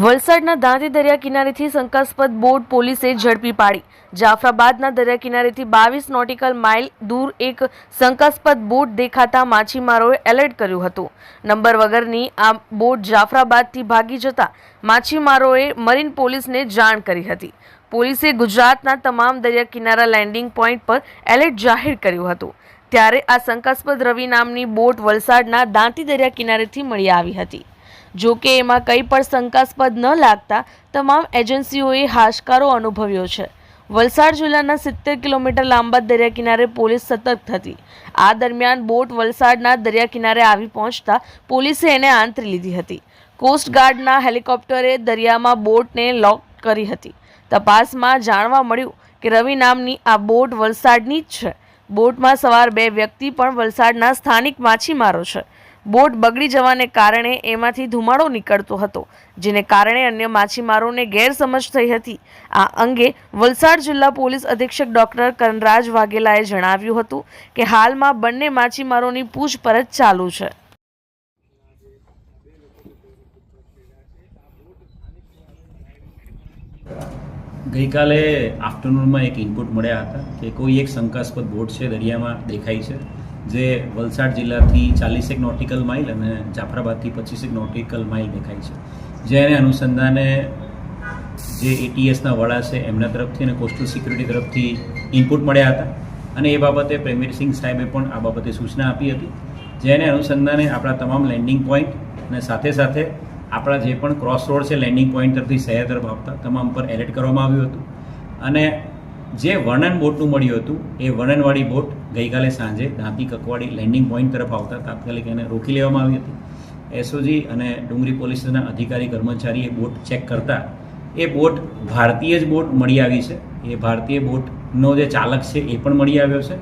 વલસાડના દાંતી દરિયા કિનારેથી શંકાસ્પદ બોટ પોલીસે ઝડપી પાડી. જાફરાબાદના દરિયા કિનારેથી બાવીસ નોટિકલ માઇલ દૂર એક શંકાસ્પદ બોટ દેખાતા માછીમારોએ એલર્ટ કર્યું હતું. નંબર વગરની આ બોટ જાફરાબાદથી ભાગી જતા માછીમારોએ મરીન પોલીસને જાણ કરી હતી. પોલીસે ગુજરાતના તમામ દરિયા કિનારા લેન્ડિંગ પોઈન્ટ પર એલર્ટ જાહેર કર્યું હતું. ત્યારે આ શંકાસ્પદ રવિ નામની બોટ વલસાડના દાંતી દરિયા કિનારેથી મળી આવી હતી. જો કે એમાં કંઈ પણ શંકાસ્પદ ન લાગતા તમામ એજન્સીઓએ હાશકારો અનુભવ્યો છે. વલસાડ જિલ્લાના સિત્તેર કિલોમીટર લાંબા દરિયા કિનારે પોલીસ સતર્ક હતી આ દરમિયાન બોટ વલસાડના દરિયા કિનારે આવી પહોંચતા પોલીસે એને આંતરી લીધી હતી. કોસ્ટગાર્ડના હેલિકોપ્ટરે દરિયામાં બોટને લોક કરી હતી. તપાસમાં જાણવા મળ્યું કે રવિ નામની આ બોટ વલસાડની જ છે. બોટમાં સવાર બે વ્યક્તિ પણ વલસાડના સ્થાનિક માછીમારો છે. બોટ બગડી જવાને કારણે એમાંથી ધુમાડો નીકળતો હતો, જેને કારણે અન્ય માછીમારોને ગેરસમજ થઈ હતી. આ અંગે વલસાડ જિલ્લા પોલીસ અધિક્ષક ડોક્ટર કનરાજ વાઘેલાએ જણાવ્યું હતું કે હાલમાં બંને માછીમારોની પૂછપરછ ચાલુ છે. ગઈકાલે આફ્ટરનૂનમાં એક ઇનપુટ મળ્યા હતા કે કોઈ એક શંકાસ્પદ બોટ છે દરિયામાં દેખાય છે. જે વલસાડ જિલ્લાથી ચાલીસેક નોટિકલ માઇલ અને જાફરાબાદથી પચીસેક નોટિકલ માઇલ દેખાય છે. જેને અનુસંધાને જે એટીએસના વડા છે, એમના તરફથી અને કોસ્ટલ સિક્યુરિટી તરફથી ઇનપુટ મળ્યા હતા. અને એ બાબતે પ્રેમિરસિંહ સાહેબે પણ આ બાબતે સૂચના આપી હતી. જેને અનુસંધાને આપણા તમામ લેન્ડિંગ પોઈન્ટ અને સાથે સાથે આપણા જે પણ ક્રોસ રોડ છે લેન્ડિંગ પોઈન્ટ તરફથી શહેર તરફ આવતા તમામ પર એલર્ટ કરવામાં આવ્યું હતું. અને જે વર્ણન બોટનું મળ્યું હતું, એ વર્ણનવાળી બોટ ગઈકાલે સાંજે દાંતી કકવાડી લેન્ડિંગ પોઈન્ટ તરફ આવતા તાત્કાલિક એને રોકી લેવામાં આવી હતી. એસઓજી અને ડુંગરી પોલીસના અધિકારી કર્મચારીએ બોટ ચેક કરતા એ બોટ ભારતીય જ બોટ મળી આવી છે. એ ભારતીય બોટનો જે ચાલક છે એ પણ મળી આવ્યો છે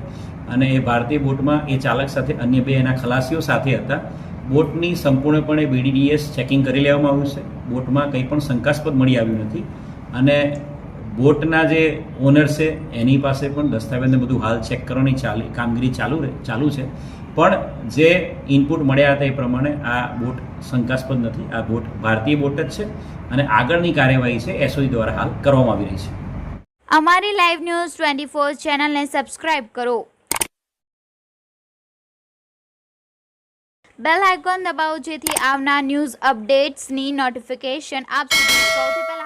અને એ ભારતીય બોટમાં એ ચાલક સાથે અન્ય બે એના ખલાસીઓ સાથે હતા. બોટની સંપૂર્ણપણે બીડીડીએસ ચેકિંગ કરી લેવામાં આવ્યું છે. બોટમાં કંઈ પણ શંકાસ્પદ મળી આવ્યું નથી અને બોટના જે ઓનર છે, એની પાસે પણ દસ્તાવેજને બધું હાલ ચેક કરવાની ચાલી, કામગીરી ચાલુ ચાલુ છે. પણ જે ઇનપુટ મળ્યા હતા એ પ્રમાણે આ બોટ શંકાસ્પદ નથી. આ બોટ ભારતીય બોટ જ છે અને આગળની કાર્યવાહી છે એસઓજી દ્વારા હાલ કરવામાં આવી રહી છે. અમારી લાઈવ ન્યૂઝ ટ્વેન્ટી ફોર ચેનલને સબસ્ક્રાઇબ કરો. બેલ આઇકોન દબાવો જેથી આવનાર ન્યૂઝ અપડેટ્સની નોટિફિકેશન આપ સુધી સૌથી પહેલા